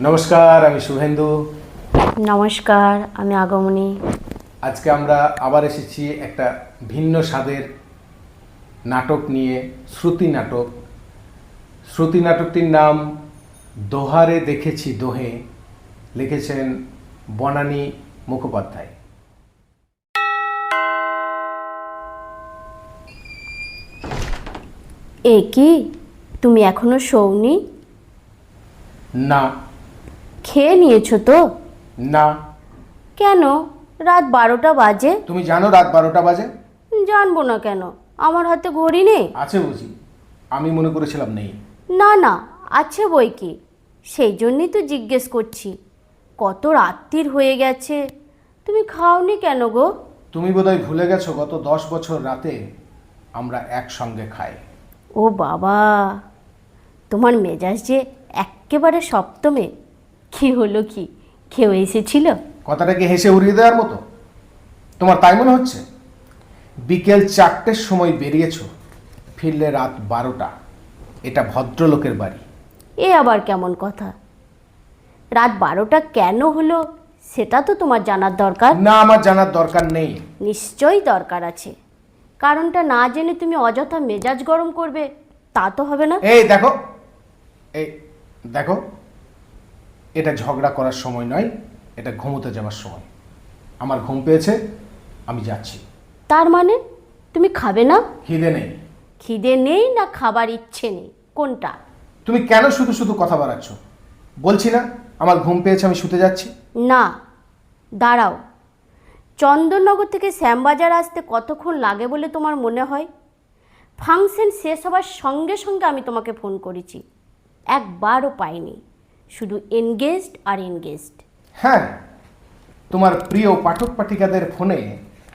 নমস্কার আমি শুভেন্দু। নমস্কার আমি আগমনী। আজকে আমরা আবার এসেছি একটা ভিন্ন স্বাদের নাটক নিয়ে শ্রুতি নাটক। শ্রুতি নাটকটির নাম দোহারে দেখেছি দোহে লিখেছেন বনানী মুখোপাধ্যায়। এ কি? তুমি এখনও শোওনি? না। খেয়ে নিয়েছো তো? না। কেন? রাত বারোটা বাজে। তুমি জানো রাত বারোটা বাজে? জানব না কেন। আমার হাতে ঘড়ি নেই। আছে বুঝি। আমি মনে করেছিলাম নেই। না না আছে বই কি? সেই জন্যই তো জিজ্ঞেস করছি। কত রাত্রির হয়ে গেছে। তুমি খাওনি কেন গো? তুমি বোধহয় ভুলে গেছো গত দশ বছর রাতে আমরা একসঙ্গে খাই। ও বাবা! তোমার মেজাজ যে এক্কেবারে সপ্তমে কি হলো কি? কেউ এসেছিল? কথাটাকে হেসে উড়িয়ে দেওয়ার মতো? তোমার তাই মনে হচ্ছে? বিকেল চারটের সময় বেরিয়েছো ফিরলে রাত বারোটা। এটা ভদ্রলোকের বাড়ি। এ আবার কেমন কথা? রাত বারোটা কেন হলো? সেটা তো তোমার জানার দরকার। না আমার জানার দরকার নেই। নিশ্চয়ই দরকার আছে। কারণটা না জেনে তুমি অযথা মেজাজ গরম করবে তা তো হবে না। এই দেখো এই দেখো এটা ঝগড়া করার সময় নয় এটা ঘুমোতে যাওয়ার সময়। আমার ঘুম পেয়েছে আমি যাচ্ছি। তার মানে? তুমি খাবে না? খিদে নেই। খিদে নেই না খাবার ইচ্ছে নেই? কোনটা? তুমি কেন শুধু শুধু কথা বাড়াচ্ছ? বলছি না আমার ঘুম পেয়েছে আমি শুতে যাচ্ছি। না দাঁড়াও। চন্দননগর থেকে শ্যামবাজার আসতে কতক্ষণ লাগে বলে তোমার মনে হয়? ফাংশন শেষ হবার সঙ্গে সঙ্গে আমি তোমাকে ফোন করেছি। একবারও পাইনি। শুধু এনগেজড আর এনগেজড হ্যাঁ তোমার প্রিয় পাঠক পাঠিকাদের ফোনে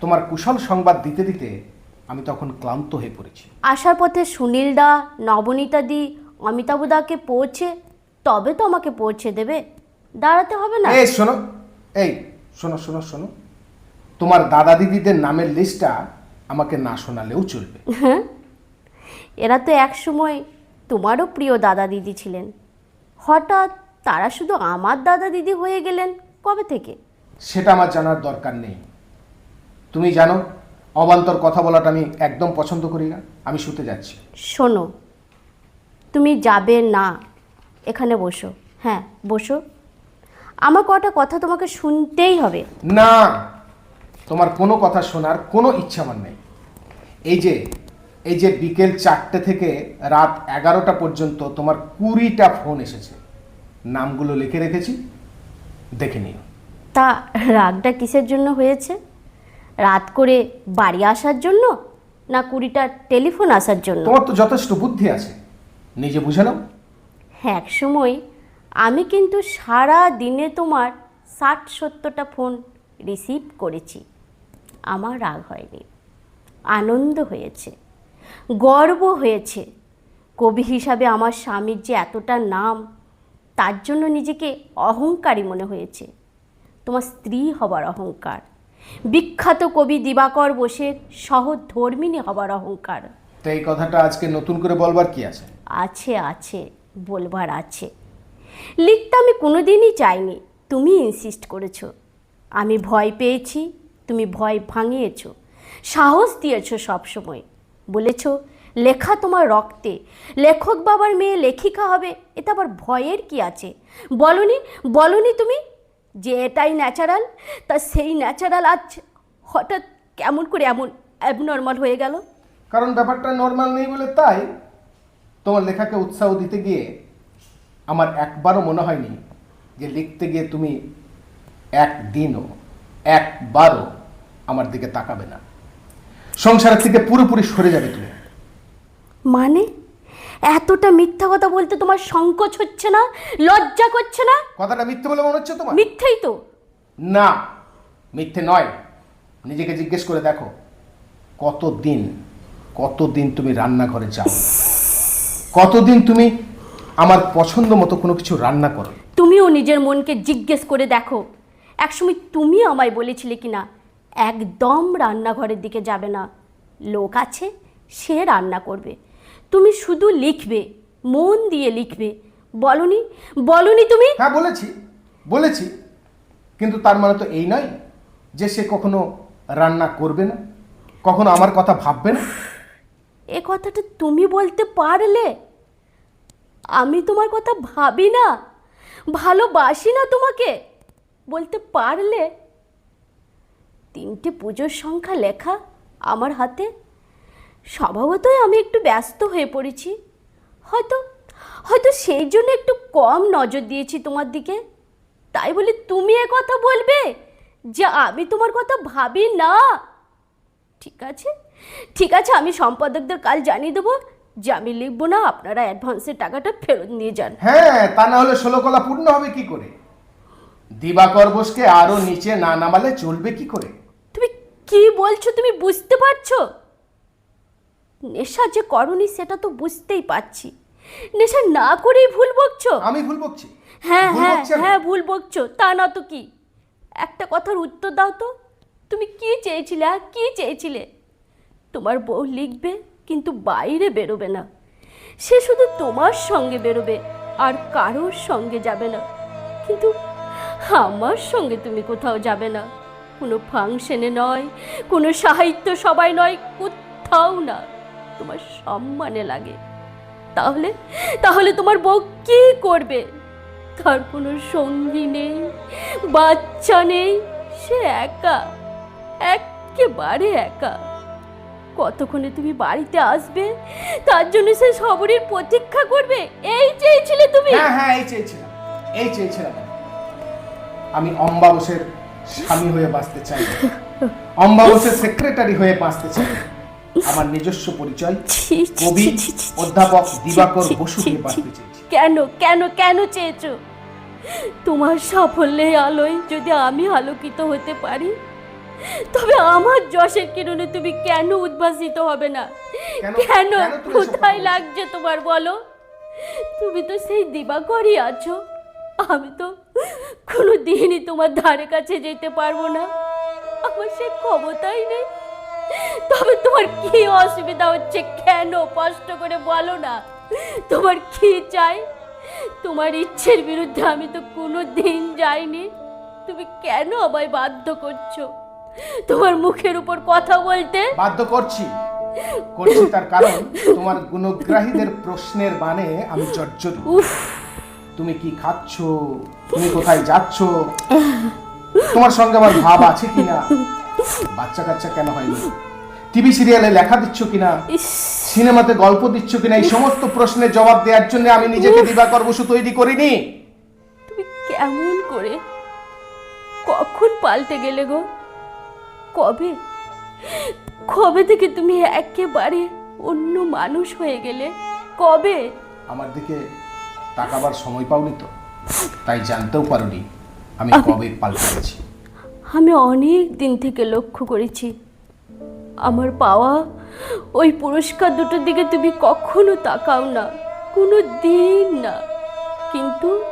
তোমার কুশল সংবাদ দিতে দিতে আমি তখন ক্লান্ত হয়ে পড়েছি। আসার পথে সুনীল দা নবনীতা দি অমিতাভদাকে পৌঁছে তবে তো আমাকে পৌঁছে দেবে। দাঁড়াতে হবে না। এই শোনো এই শোনো শোনো শোনো। তোমার দাদা দিদিদের নামের লিস্টটা আমাকে না শোনালেও চলবে। এরা তো একসময় তোমারও প্রিয় দাদা দিদি ছিলেন। হঠাৎ তারা শুধু আমার দাদা দিদি হয়ে গেলেন কবে থেকে? সেটা আমার জানার দরকার নেই। তুমি জানো অবান্তর কথা বলাটা আমি একদম পছন্দ করি না আমি শুতে যাচ্ছি। শোনো তুমি যাবে না এখানে বসো। হ্যাঁ বসো। আমার কটা কথা তোমাকে শুনতেই হবে। না তোমার কোনো কথা শোনার কোনো ইচ্ছা আমার নেই। এই যে এই যে বিকেল চারটে থেকে রাত এগারোটা পর্যন্ত তোমার কুড়িটা ফোন এসেছে। নামগুলো লিখে রেখেছি দেখে নিও। তা রাগটা কিসের জন্য হয়েছে? রাত করে বাড়ি আসার জন্য না কুড়িটা টেলিফোন আসার জন্য? তোমার তো যথেষ্ট বুদ্ধি আছে। নিজে বুঝে নাও। হ্যাঁ এক সময় আমি কিন্তু সারা দিনে তোমার ষাট সত্তরটা ফোন রিসিভ করেছি। আমার রাগ হয়নি। আনন্দ হয়েছে। গর্ব হয়েছে। কবি হিসাবে আমার স্বামীর যে এতটা নাম তার জন্য নিজেকে অহংকারী মনে হয়েছে। তোমার স্ত্রী হবার অহংকার। বিখ্যাত কবি দিবাকর বোসের সহধর্মিনী হবার অহংকার। তো এই কথাটা আজকে নতুন করে বলবার কি আছে? আছে আছে বলবার আছে। লিখতে আমি কোনোদিনই চাইনি তুমি ইনসিস্ট করেছ। আমি ভয় পেয়েছি তুমি ভয় ভাঙিয়েছ। সাহস দিয়েছ সবসময়। বলেছ লেখা তোমার রক্তে। লেখক বাবার মেয়ে লেখিকা হবে এটা আবার ভয়ের কি আছে? বলনি বলনি তুমি যে এটাই ন্যাচারাল তা সেই ন্যাচারাল আজ হঠাৎ কেমন করে এমন অ্যাবনর্মাল হয়ে গেল? কারণ ব্যাপারটা নর্মাল নেই বলে তাই তোমার লেখাকে উৎসাহ দিতে গিয়ে আমার একবারও মনে হয়নি যে লিখতে গিয়ে তুমি একদিনও, একবারও আমার দিকে তাকাবে না। সংসারের থেকে পুরোপুরি সরে যাবে তুমি। মানে? এতটা মিথ্যা কথা বলতে তোমার সংকোচ হচ্ছে না? লজ্জা করছে না? কথাটা মিথ্যে বলে মনে হচ্ছে তোমার? মিথ্যেই তো। না মিথ্যে নয়। নিজেকে জিজ্ঞেস করে দেখো। কতদিন কতদিন তুমি রান্নাঘরে যাও? কতদিন তুমি আমার পছন্দ মতো কোনো কিছু রান্না করো? তুমিও নিজের মনকে জিজ্ঞেস করে দেখো। একসময় তুমি আমায় বলেছিলে কি না একদম রান্নাঘরের দিকে যাবে না। লোক আছে সে রান্না করবে। তুমি শুধু লিখবে মন দিয়ে লিখবে। বলনি বলনি তুমি? হ্যাঁ বলেছি বলেছি। কিন্তু তার মানে তো এই নয় যে সে কখনো রান্না করবে না কখনো আমার কথা ভাববে না। এ কথাটা তুমি বলতে পারলে? আমি তোমার কথা ভাবি না ভালোবাসি না তোমাকে বলতে পারলে? তিনটে পুজোর সংখ্যা লেখা আমার হাতে স্বভাবতই আমি একটু ব্যস্ত হয়ে পড়েছি। হয়তো হয়তো সেই জন্য একটু কম নজর দিয়েছি তোমার দিকে। তাই বলে তুমি এ কথা বলবে যে আমি তোমার কথা ভাবি না। ঠিক আছে ঠিক আছে আমি সম্পাদকদের কাল জানিয়ে দেবো যে আমি লিখব না আপনারা অ্যাডভান্সের টাকাটা ফেরত নিয়ে যান। হ্যাঁ তা না হলে ষোলো কলা পূর্ণ হবে কি করে? দিবাকর বোসকে আরও নিচে না নামালে চলবে কি করে? তুমি কি বলছো তুমি বুঝতে পারছ? নেশা যে করনি সেটা তো বুঝতেই পারছি। নেশা না করেই ভুল বকছো? আমি ভুল বকছি? হ্যাঁ হ্যাঁ হ্যাঁ ভুল বকছো তা না তো কি? একটা কথার উত্তর দাও তো। তুমি কি চেয়েছিলে আর কি চেয়েছিলে? তোমার বউ লিখবে কিন্তু বাইরে বেরোবে না। সে শুধু তোমার সঙ্গে বেরোবে আর কারোর সঙ্গে যাবে না। কিন্তু আমার সঙ্গে তুমি কোথাও যাবে না। কোনো ফাংশনে নয় কোনো সাহিত্য সবাই নয় কোথাও না। তোমার সম্মানে লাগে। তাহলে তাহলে তোমার বউ কি করবে? তার কোনো সঙ্গী নেই, বাচ্চা নেই, সে একা, একেবারে একা। কতক্ষণে তুমি বাড়িতে আসবে? তার জন্য সে সবরের প্রতীক্ষা করবে? এই চেয়েছিলে তুমি? হ্যাঁ হ্যাঁ এই চেয়েছিলাম এই চেয়েছিলাম। আমি অম্বাবসের স্বামী হয়ে বাঁচতে চাই। অম্বাবসের সেক্রেটারি হয়ে বাঁচতে চাই। আমার নিজস্ব পরিচয় কবি অধ্যাপক দিবাকর ছি, বসু ছি, হয়ে ছি। চেয়েছি কেন কেন কেন চেয়েছো? তোমার সাফল্যের আলোয় যদি আমি আলোকিত হতে পারি তবে আমার যশের কিরণে তুমি কেন উদ্ভাসিত হবে না? কেন- কোথায়? লাগছে তোমার বলো? তুমি তো সেই দিবাকরই আছো। আমি তো কোনো দিনই তোমার ধারে কাছে যেতে পারব না। আমার সে ক্ষমতাই নেই। তবে তোমার কি অসুবিধা হচ্ছে কেন? কষ্ট করে বলো না। তোমার কি চাই? তোমার ইচ্ছের বিরুদ্ধে আমি তো কোনো দিন যাইনি। তুমি কেন আমায় বাধ্য করছ? তোমার মুখের উপর কথা বলতে বাধ্য করছি। করছি তার কারণ তোমার গুণগ্রাহীদের প্রশ্নের মানে আমি জর্জরি উফ। তুমি কি খাচ্ছ? তুমি কোথায় যাচ্ছ? তোমার সঙ্গে আমার ভাব আছে কিনা? বাচ্চা কাচ্চা কেন হয়নি? টিভি সিরিয়ালে লেখা দিচ্ছ কিনা? সিনেমাতে গল্প দিচ্ছ কিনা? এই সমস্ত প্রশ্নের জবাব দেওয়ার জন্য আমি নিজেকে দিবাকর বসু তৈরি করিনি। তুমি কেমন করে? কখন পাল্টে গেলে গো? কবে? কবে থেকে তুমি একেবারে অন্য মানুষ হয়ে গেলে? কবে? আমার দিকে তাকাবার সময় পাওনি তো? তাই জানতেও পারোনি আমি কবে পাল্টে গেছি। আমি অনেক দিন থেকে লক্ষ্য করেছি। আমার পাওয়া ওই পুরস্কার দুটোর দিকে তুমি কখনো তাকাও না, কোনো দিন না। কিন্তু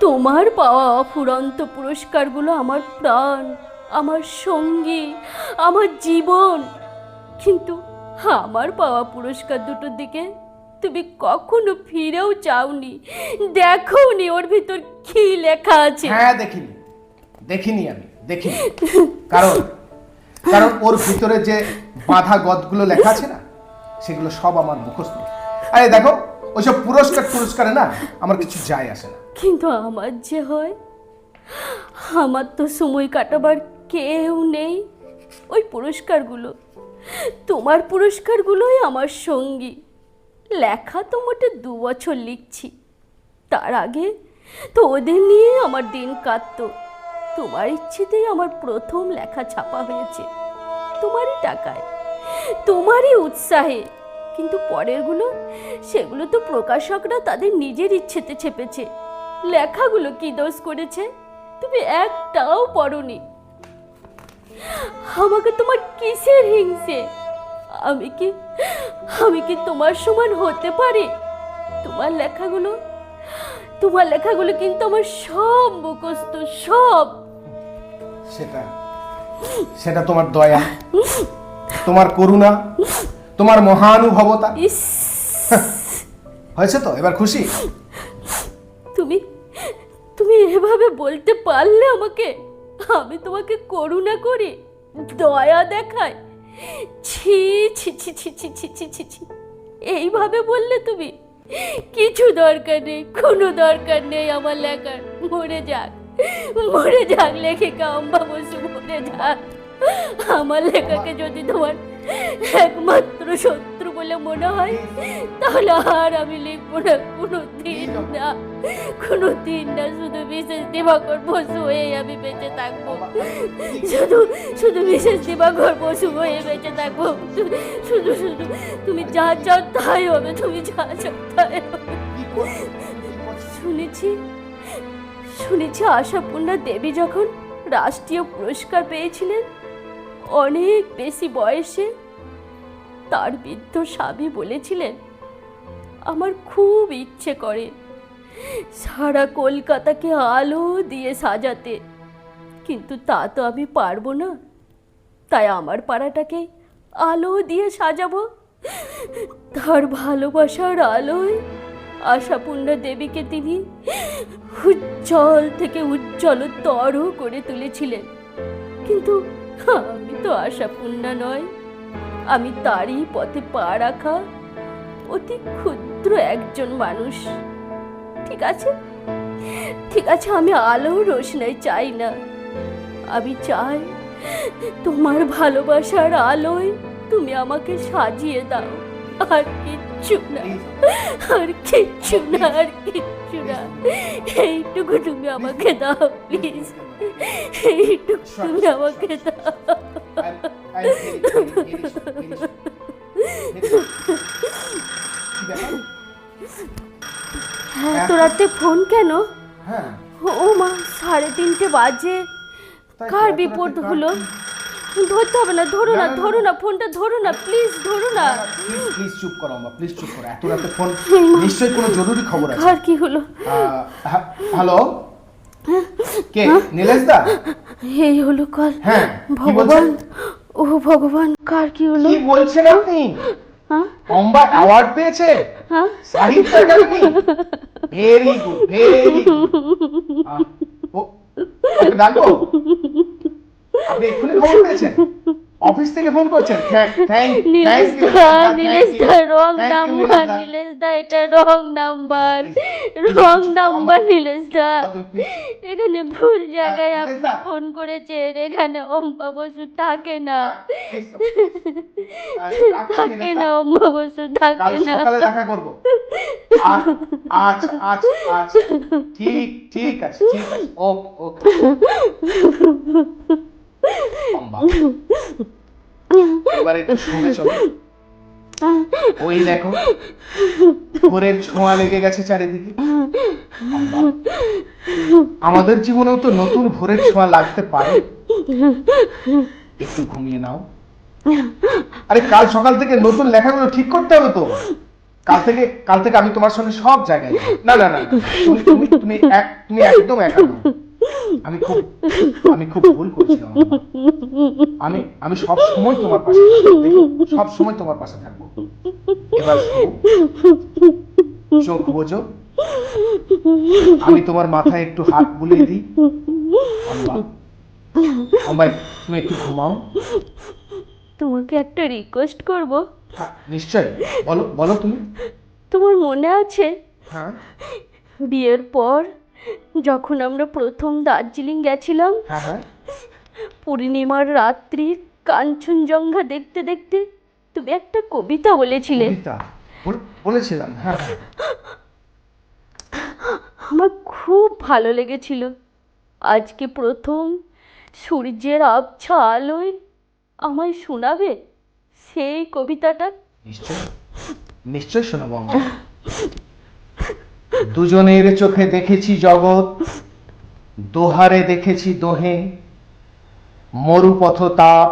তোমার পাওয়া অফুরন্ত পুরস্কারগুলো আমার প্রাণ, আমার সঙ্গী, আমার জীবন। কিন্তু আমার পাওয়া পুরস্কার দুটোর দিকে তুমি কখনো ফিরেও চাওনি। দেখোনি ওর ভিতর কি লেখা আছে। হ্যাঁ দেখিনি। দেখিনি আমি। দেখিনি। কারণ কারণ ওর ভিতরে যে বাধা গদগুলো লেখা আছে না, সেগুলো সব আমার মুখস্থ। আরে দেখো, ওইসব পুরস্কার পুরস্কারে না আমার কিছু যায় আসে না। কিন্তু আমার যে হয়, আমার তো সময় কাটাবার কেউ নেই। ওই পুরস্কারগুলো, তোমার পুরস্কারগুলোই আমার সঙ্গী। লেখা তো মোটে দু বছর লিখছি। তার আগে তো ওদের নিয়ে আমার দিন কাটতো। তোমার ইচ্ছেতেই আমার প্রথম লেখা ছাপা হয়েছে। তোমারই টাকায়, তোমারই উৎসাহে। কিন্তু পরেরগুলো, সেগুলো তো প্রকাশকরা তাদের নিজের ইচ্ছেতে ছেপেছে। লেখাগুলো কি দোষ করেছে? তুমি একটাও পড়নি। আমাকে তোমার কিসের হিংসে? আমি কি আমি কি তোমার সমান হতে পারি? তোমার লেখাগুলো তোমার লেখাগুলো কিন্তু আমার সব মুখস্থ, সব সেটা। সেটা তোমার দয়া তোমার করুণা তোমার মহানুভবতা। হয়েছে তো? এবার খুশি? তুমি তুমি এভাবে বলতে পারলে আমাকে? আমি তোমাকে করুণা করি দয়া দেখায় ছি ছি ছি ছি ছি ছি ছি ছি ছি। এইভাবে বললে তুমি? কিছু দরকার নেই কোনো দরকার নেই আমার লেখার। মরে যাক। মরে যাক লেখিকা অম্বা বসু মরে যাক। আমার লেখাকে যদি তোমার একমাত্র শত্রু বলে মনে হয়, তাহলে আর আমি লিখব না। কোনো দিন না কোনো দিন না। শুধু বিশেষ দিবাকর বসু হয়ে আমি বেঁচে থাকব। শুধু শুধু বিশেষ দিবাকর বসু হয়ে বেঁচে থাকব। শুধু শুধু তুমি যা চাও তাই হবে, তুমি যা চাও তাই হবে? শুনেছি শুনেছি আশাপূর্ণা দেবী যখন রাষ্ট্রীয় পুরস্কার পেয়েছিলেন, অনেক বেশি বয়সে তার বৃদ্ধ স্বামী বলেছিলেন, আমার খুব ইচ্ছে করে সারা কলকাতাকে আলো দিয়ে সাজাতে, কিন্তু তা তো আমি পারব না। তাই আমার পাড়াটাকে আলো দিয়ে সাজাবো। তার ভালোবাসার আলোয় আশাপূর্ণা দেবীকে তিনি উজ্জ্বল থেকে উজ্জ্বলতর করে তুলেছিলেন। কিন্তু আমি তো আশাপূর্ণা নয় আমি তারই পথে পা রাখা অতি ক্ষুদ্র একজন মানুষ। ঠিক আছে? ঠিক আছে, আমি আলো রোশনাই চাই না। আমি চাই তোমার ভালোবাসার আলোয় তুমি আমাকে সাজিয়ে দাও। আর কিচ্ছু না। আর কিচ্ছু না আর কিচ্ছু না। এইটুকু তুমি আমাকে দাও প্লিজ এইটুকু তুমি আমাকে দাও? হ্যাঁ তো রাতে ফোন কেন? হ্যাঁ। ও মা সাড়ে তিনটে বাজে। কার বিপদ হলো? ধরতে হবে না ধরো না ধরো না। ফোনটা ধরো না প্লিজ ধরো না। প্লিজ চুপ করো আমা প্লিজ চুপ করো। এত রাতে ফোন নিশ্চয়ই কোনো জরুরি খবর আছে। কার কি হলো? হ্যাঁ, হ্যালো? কে? নীলেশ দা? এই হলো কল হ্যাঁ ভগবান ও ভগবান কার কি হলো? কি বলছেন আপনি? হ্যাঁ? অম্বা অ্যাওয়ার্ড পেয়েছে? হ্যাঁ? Sahitya Akademi? Very good very good ডাকবো? আপনি এক্ষুনি খবর পেয়েছেন অফিস থেকে ফোন করছেন? নীলেশ দা নীলেশ দা রং নাম্বার নীলেশ দা এটা wrong number wrong number Nilesh da. এখানে ভুল জায়গায় আপনি ফোন করেছেন এখানে অম্বা বসু থাকে না। থাকে না অম্বা বসু থাকে না। দেখা করব। আজ আজ আজ আজ। ঠিক ঠিক আছে ঠিক আছে। ও ওকে। অম্বা ওই দেখো, ভোরের ছোঁয়া লেগে গেছে চারিদিকে। আমাদের জীবনেও তো নতুন ভোরের ছোঁয়া লাগতে পারে। একটু ঘুমিয়ে নাও। আরে, কাল সকাল থেকে নতুন লেখাগুলো ঠিক করতে হবে তো। কাল থেকে কাল থেকে আমি তোমার সঙ্গে সব জায়গায় না না না তুমি তুমি তুমি এক, তুমি একদম একা। আমি খুব আমি খুব ভুল করছিলাম আমি আমি সব সময় তোমার পাশে সব সময় তোমার পাশে থাকব। এবার চোখ বোঝো। আমি তোমার মাথায় একটু হাত বুলিয়ে দিই। তুমি একটু ঘুমাও। তোমাকে একটা রিকোয়েস্ট করব। হ্যাঁ, নিশ্চয়ই। বলো বলো তুমি। তোমার মনে আছে? হ্যাঁ। বিয়ের পর যখন আমরা প্রথম দার্জিলিং গেছিলাম হ্যাঁ হ্যাঁ। পূর্ণিমার রাত্রি কাঞ্চনজঙ্ঘা দেখতে দেখতে তুমি একটা কবিতা বলেছিলে। কবিতা? বল- বলেছিলাম হ্যাঁ হ্যাঁ। আমার খুব ভালো লেগেছিল। আজকে প্রথম সূর্যের আবছা আলোয় আমায় শোনাবে সেই কবিতাটা। নিশ্চয় নিশ্চয় শোনাবো আমরা। দুজনের চোখে দেখেছি জগৎ, দোহারে দেখেছি দোহে, মরুপথ তাপ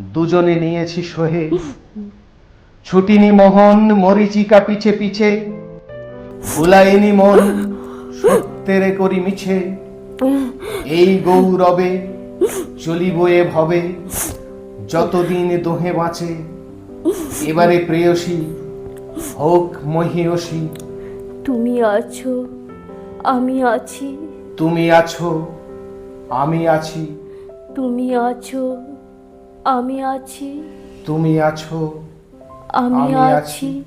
দুজনে নিয়েছি সহে। ছুটিনি মোহন মরিচিকা পিছে পিছে, ভুলাইনি মন, সত্যেরে করি মিছে। এই গৌরবে চলিব এ ভবে, যতদিন দোহে বাঁচে, এবারে প্রেয়সী হোক মহিয়সী। তুমি আছো আমি আছি। তুমি আছো আমি আছি। তুমি আছো আমি আছি। তুমি আছো আমি। আছি।